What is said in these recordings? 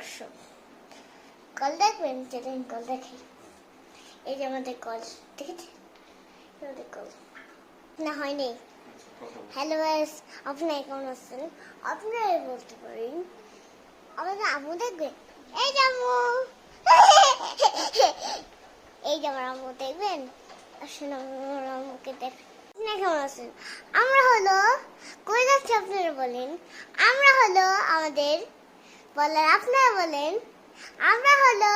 দর্শক। কল দেখবেন? যেদিন কল দেখি। এই যে আমাদের কল দেখেছি আমাদের কল। না, হয়নি। হ্যালো গাইস আপনারা কেমন আছেন? আপনারা বলতে পারেন। আমাদের আম্মু দেখবেন এই যে আম্মু! এই যে আমার আম্মু, দেখবেন? আসুন, আমার আম্মুকে দেখ। আপনারা কেমন আছেন? আমরা হলো, কই যাচ্ছি আপনারা বলেন? আমরা হলো আমাদের বলেন, আপনারা বলেন, আমরা হলো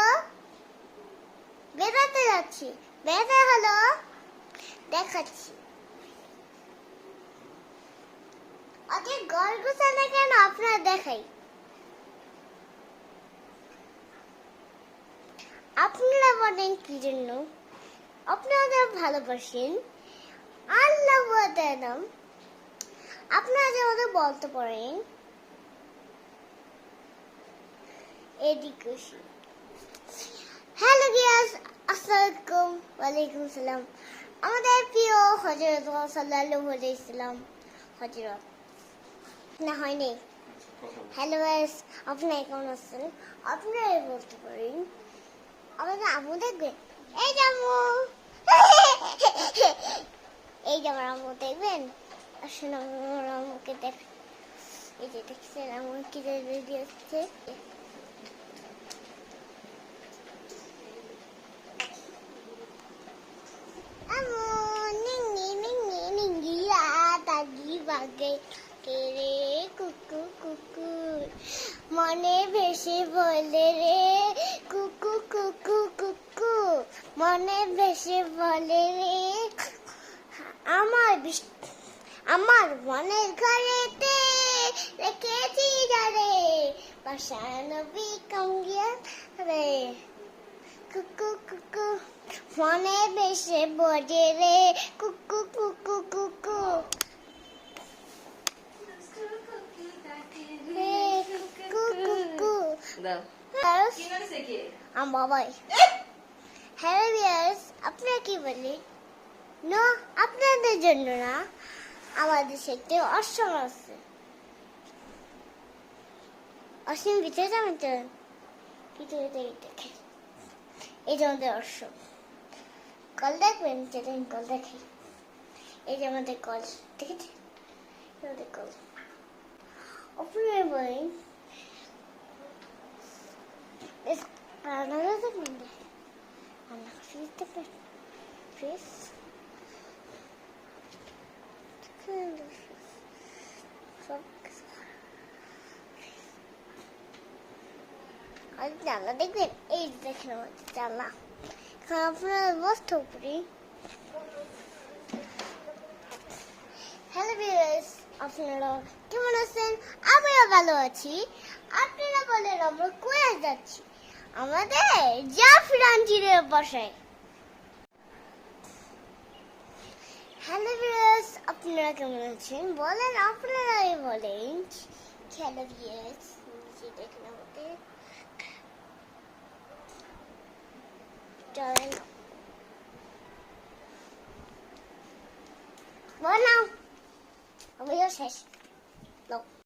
বেড়াতে যাচ্ছি বেড়াতে হলো দেখাচ্ছি। ওকে গড় গুছানো কেন আপনারা দেখাই? আপনারা বলেন কি জন্য? আপনারা ভালোবাসেন? আল্লাহ আপনারা যেমন বলতে পারেন এদিকে হ্যালো গিয়াস আসসালামাইকুম ওয়ালাইকুম সালাম। আমাদের প্রিয় হজরত সাল্লাল্লাহু আলাইহি সাল্লাম, হজরত। না, হয়নি। হ্যালো গাইস আপনারা কেমন আছেন? আপনারা বলতে পারেন, আমাদের আম্মু দেখবেন এই আম্মু! এই যে আমার আম্মু দেখবেন? আসুন, আমার আম্মুকে দেখ এই যে দেখছেন, আম্মু কি রেডি ভেসে বলে রে কুকু কুকু কুকু মনে ভেসে বলে রে আমার আমার মনের ঘরেতে রেখেছি যারে পাশানবি কঙ্গিয়া রে কুকু কুকু মনে বেশে বজে রে কুকু কুকু কুকু রে কুকু কুকু দাও। কি করেছে কি? I'm বাবাই। হ্যালো ভিয়ার্স আপনারা কি বলি? না আপনাদের জন্য না। আমাদের সাথে অসম আছে। অসীম ভিতরে যাবেন তো? ভিতরে দেখে। এই যে আমাদের অসম। কল দেখবেন? যেদিন কল দেখি। এই যে আমাদের কল। দেখেছি আমাদের কল। আপনারা বলেন Es para no los demande. A la fiesta, please. আর জানলা দেখবেন এই দেখেন আমাদের জানলা আপনারা বসতে উপরে হ্যালো ভিউয়ার্স আপনারা কেমন আছেন আমিও ভালো আছি আপনারা বলেন আমরা কোথায় যাচ্ছি আমাদের জাফর আঞ্জিরের বাসায় হ্যালো ভিউয়ার্স আপনারা কেমন আছেন? বলেন আপনারাই বলেন। হ্যালো ভিউয়ার্স নিচে দেখেন আমাদের। চলেন বলো আমিও শেষ।